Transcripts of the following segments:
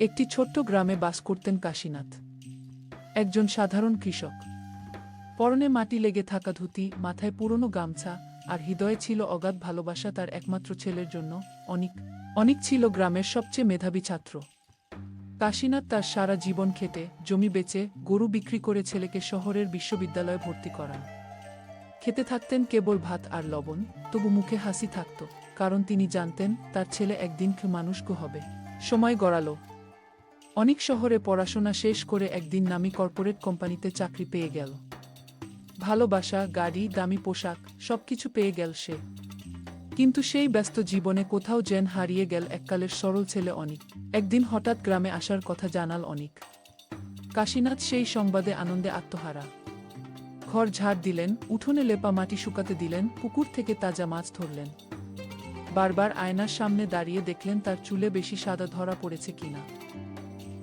একটি ছোট্ট গ্রামে বাস করতেন কাশীনাথ। একজন সাধারণ কৃষক। পরনে মাটি লেগে থাকা ধুতি, মাথায় পুরনো গামছা আর হৃদয়ে ছিল অগাধ ভালোবাসা তার একমাত্র ছেলের জন্য অনিক। অনিক ছিল গ্রামের সবচেয়ে মেধাবী ছাত্র। কাশীনাথ তার সারা জীবন খেটে, জমি বেচে, গরু বিক্রি করে ছেলেকে শহরের বিশ্ববিদ্যালয়ে ভর্তি করান। খেতে থাকতেন কেবল ভাত আর লবণ, তবু মুখে হাসি থাকত, কারণ তিনি জানতেন তার ছেলে একদিন মানুষকে হবে। সময় গড়ালো। অনেক শহরে পড়াশোনা শেষ করে একদিন নামি কর্পোরেট কোম্পানিতে চাকরি পেয়ে গেল। ভালোবাসা, গাড়ি, দামি পোশাক, সবকিছু পেয়ে গেল সে। কিন্তু সেই ব্যস্ত জীবনে কোথাও জেন হারিয়ে গেল এককালের সরল ছেলে অনিক। একদিন হঠাৎ গ্রামে আসার কথা জানাল অনিক। কাশীনাথ সেই সংবাদে আনন্দে আত্মহারা। ঘর ঝাড় দিলেন, উঠোনে লেপা মাটি শুকাতে দিলেন, পুকুর থেকে তাজা মাছ ধরলেন। বারবার আয়নার সামনে দাঁড়িয়ে দেখলেন তার চুলে বেশি সাদা ধরা পড়েছে কিনা।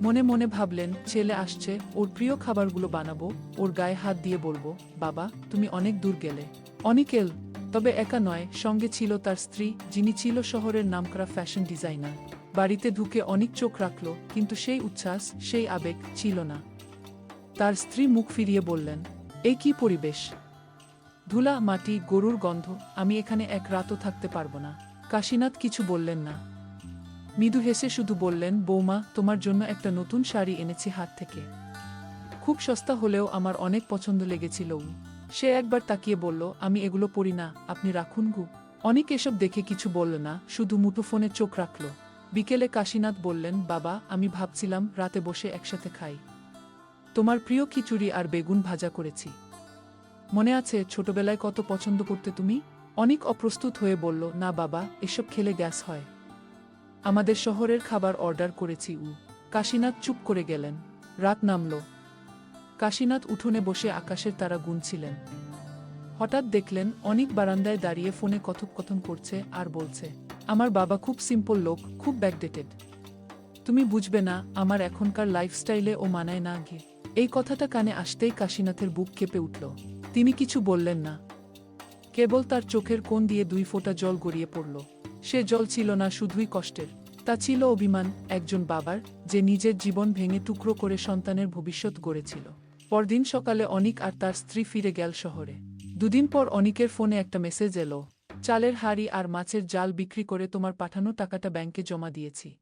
মনে মনে ভাবলেন, ছেলে আসছে, ওর প্রিয় খাবারগুলো বানাবো, ওর গায়ে হাত দিয়ে বলব, বাবা, তুমি অনেক দূর গেলে। অনিকেল, তবে একা নয়, সঙ্গে ছিল তার স্ত্রী, যিনি ছিল শহরের নামকরা ফ্যাশন ডিজাইনার। বাড়িতে ঢুকে অনেক চোখ রাখল, কিন্তু সেই উচ্ছ্বাস, সেই আবেগ ছিল না। তার স্ত্রী মুখ ফিরিয়ে বললেন এই কি পরিবেশ? ধুলা, মাটি, গরুর গন্ধ, আমি এখানে এক রাতও থাকতে পারব না। কাশীনাথ কিছু বললেন না। মৃদু হেসে শুধু বললেন, বৌমা, তোমার জন্য একটা নতুন শাড়ি এনেছি হাত থেকে। খুব সস্তা হলেও আমার অনেক পছন্দ লেগেছিল। সে একবার তাকিয়ে বলল, আমি এগুলো পরি না, আপনি রাখুন গু। অনেক এসব দেখে কিছু বলল না, শুধু মুঠোফোনে চোখ রাখল। বিকেলে কাশীনাথ বললেন, বাবা, আমি ভাবছিলাম রাতে বসে একসাথে খাই। তোমার প্রিয় খিচুড়ি আর বেগুন ভাজা করেছি। মনে আছে ছোটবেলায় কত পছন্দ করতে তুমি? অনেক অপ্রস্তুত হয়ে বলল, না বাবা, এসব খেলে গ্যাস হয়। আমাদের শহরের খাবার অর্ডার করেছি উ। কাশীনাথ চুপ করে গেলেন। রাত নামল। কাশীনাথ উঠোনে বসে আকাশের তারা গুনছিলেন। হঠাৎ দেখলেন অনেক বারান্দায় দাঁড়িয়ে ফোনে কথোপকথন করছে আর বলছে, আমার বাবা খুব সিম্পল লোক, খুব ব্যাকডেটেড তুমি বুঝবে না, আমার এখনকার লাইফস্টাইলে ও মানায় না গিয়ে। এই কথাটা কানে আসতেই কাশীনাথের বুক কেঁপে উঠল। তিনি কিছু বললেন না। কেবল তার চোখের কোণ দিয়ে দুই ফোঁটা জল গড়িয়ে পড়ল। সে জল ছিল না শুধুই কষ্টের। তা ছিল অভিমান, একজন বাবার, যে নিজের জীবন ভেঙে টুকরো করে সন্তানের ভবিষ্যৎ গড়েছিল। পরদিন সকালে অনিক আর তার স্ত্রী ফিরে গেল শহরে। দুদিন পর অনিকের ফোনে একটা মেসেজ এলো, চালের হাড়ি আর মাছের জাল বিক্রি করে তোমার পাঠানো টাকাটা ব্যাংকে জমা দিয়েছি।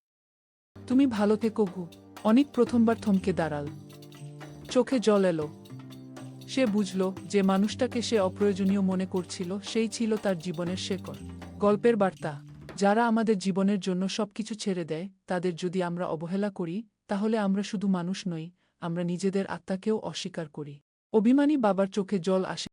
তুমি ভালো থেকো গু। অনিক প্রথমবার থমকে দাঁড়াল। চোখে জল এলো। সে বুঝল, যে মানুষটাকে সে অপ্রয়োজনীয় মনে করছিল, সেই ছিল তার জীবনের শেকড়। গল্পের বার্তা। যারা আমাদের জীবনের জন্য সবকিছু ছেড়ে দেয়, তাদের যদি আমরা অবহেলা করি, তাহলে আমরা শুধু মানুষ নই, আমরা নিজেদের আত্মাকেও অস্বীকার করি। অভিমানী বাবার চোখে জল আসে।